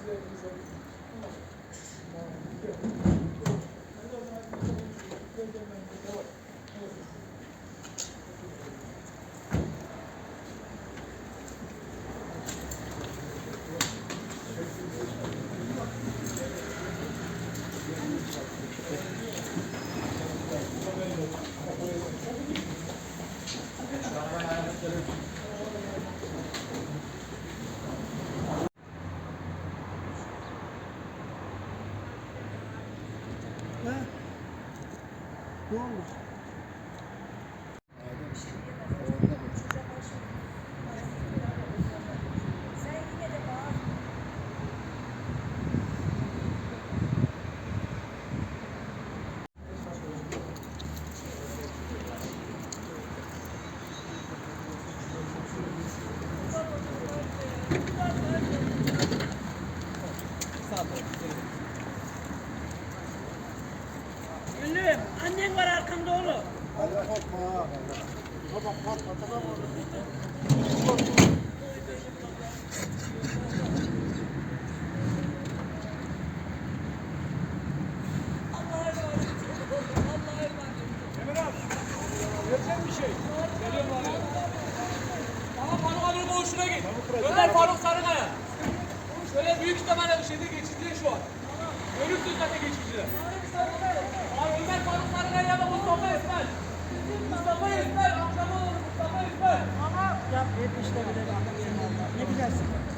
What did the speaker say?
Thank you. Ha? Ne olmuş? Gülüm, annen var arkanda oğlum. Hadi korkma. Baba korkma tamam mı? Adro'nun boğuşuna git. Önder Faruk Sarıkaya. Şöyle büyük ihtimalle şeyde geçici şu an. Görürsün zaten geçiciler. Da Mustafa Esmer. Mustafa Esmer. Oğlu Mustafa Esmer. Ama yap 70'te bile bak. Ne güzelsin.